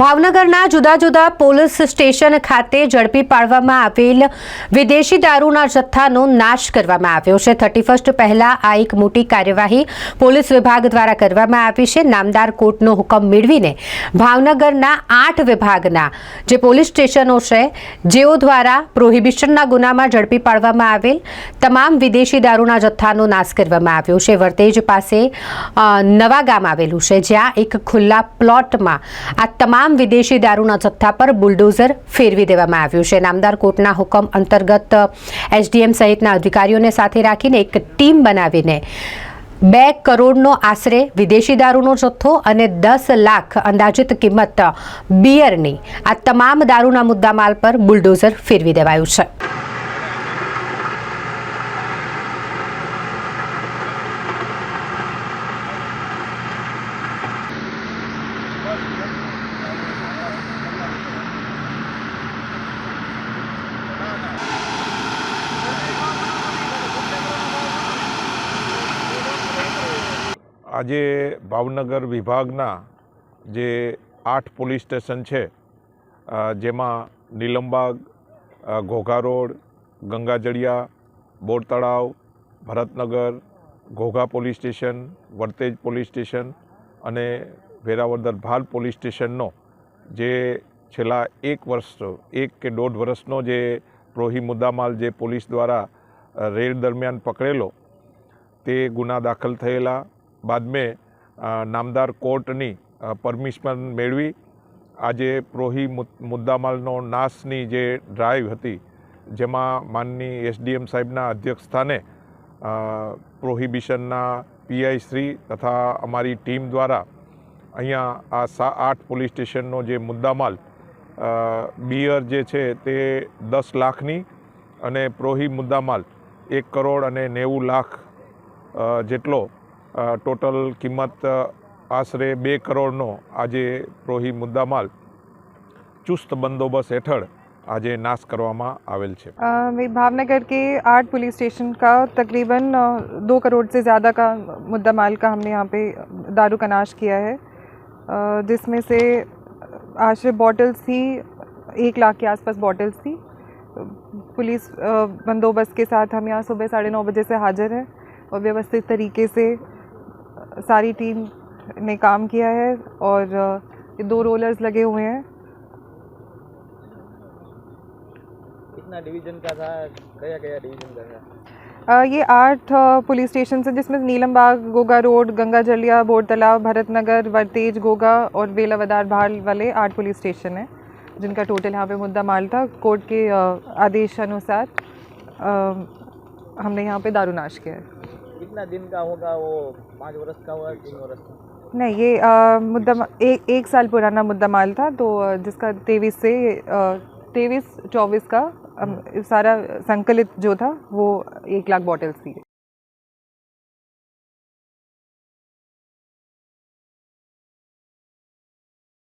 ભાવનગરના જુદા જુદા પોલીસ સ્ટેશન ખાતે ઝડપી પાડવામાં આવેલ વિદેશી દારૂના જથ્થાનો નાશ કરવામાં આવ્યો છે. થર્ટી ફર્સ્ટ પહેલા આ એક મોટી કાર્યવાહી પોલીસ વિભાગ દ્વારા કરવામાં આવી છે. નામદાર કોર્ટનો હુકમ મેળવીને ભાવનગરના આઠ વિભાગના જે પોલીસ સ્ટેશનો છે, જેઓ દ્વારા પ્રોહિબિશનના ગુનામાં ઝડપી પાડવામાં આવેલ તમામ વિદેશી દારૂના જથ્થાનો નાશ કરવામાં આવ્યો છે. વર્તેજ પાસે નવા ગામ આવેલું છે, જ્યાં એક ખુલ્લા પ્લોટમાં આ તમામ વિદેશી દારૂના જથ્થા પર બુલડોઝર ફેરવી દેવામાં આવ્યું છે. નામદાર કોર્ટના હુકમ અંતર્ગત એસડીએમ સહિતના અધિકારીઓને સાથે રાખીને એક ટીમ બનાવીને બે કરોડનો આશરે વિદેશી દારૂનો જથ્થો અને દસ લાખ અંદાજિત કિંમત બિયરની આ તમામ દારૂના મુદ્દામાલ પર બુલડોઝર ફેરવી દેવાયું છે. આજે ભાવનગર વિભાગના જે આઠ પોલીસ સ્ટેશન છે જેમાં નીલમબાગ ઘોઘા રોડ, ગંગાજળિયા બોર તળાવ Bharatnagar, Ghogha police station, Vartej police station અને વેરાવદર ભાલ પોલીસ સ્ટેશનનો જે છેલ્લા એક વર્ષ એક કે દોઢ વર્ષનો જે પ્રોહી મુદ્દામાલ જે પોલીસ દ્વારા રેડ દરમિયાન પકડેલો, તે ગુના દાખલ થયેલા બાદ મેં નામદાર કોર્ટની પરમિશન મેળવી. આજે પ્રોહી મુદ્દામાલનો નાશની જે ડ્રાઈવ હતી, જેમાં માનની એસડીએમ સાહેબના અધ્યક્ષ સ્થાને પ્રોહિબિશનના પીઆઈ શ્રી તથા અમારી ટીમ દ્વારા અહીંયા આ સા, આઠ પોલીસ સ્ટેશનનો જે મુદ્દામાલ બિયર જે છે તે દસ લાખની અને પ્રોહી મુદ્દામાલ એક કરોડ અને નેવું લાખ જેટલો ટોટલ કિંમત અ, આશરે બે કરોડનો આજે પ્રોહી મુદ્દામાલ ચુસ્ત બંદોબસ્ત હેઠળ આજે નાશ કરવામાં આવેલ છે अ, मैं भावनगर के आठ पुलिस स्टेशन का तकरीबन अ, दो करोड़ से ज़्यादा का मुद्दा माल का हमने यहाँ पे दारू का नाश किया है अ, जिसमें से आश्रय बॉटल्स थी एक लाख के आसपास बॉटल्स थी पुलिस अ, बंदोबस्त के साथ हम यहाँ सुबह साढ़े नौ बजे से हाजिर हैं और व्यवस्थित तरीके से अ, सारी टीम ने काम किया है और ये दो रोलर्स लगे हुए हैं। कितना डिवीज़न का था? कया कया डिवीज़न का था? ये आठ पुलिस स्टेशन है जिसमें नीलम बाग गोगा रोड गंगा जलिया बोर तालाब भरतनगर वर्तेज गोगा और वेलावदार भाल वाले आठ पुलिस स्टेशन हैं जिनका टोटल यहाँ पे मुद्दा माल था। कोर्ट के आदेश अनुसार हमने यहाँ पे दारूनाश किया है। कितना दिन का होगा वो पाँच वर्ष का हुआ तीन वर्ष का? नहीं, ये मुद्दा एक एक साल पुराना मुद्दा माल था तो जिसका तेईस से तेईस, चौबीस का सारा संकलित जो था, वो एक लाख बॉटल्स थी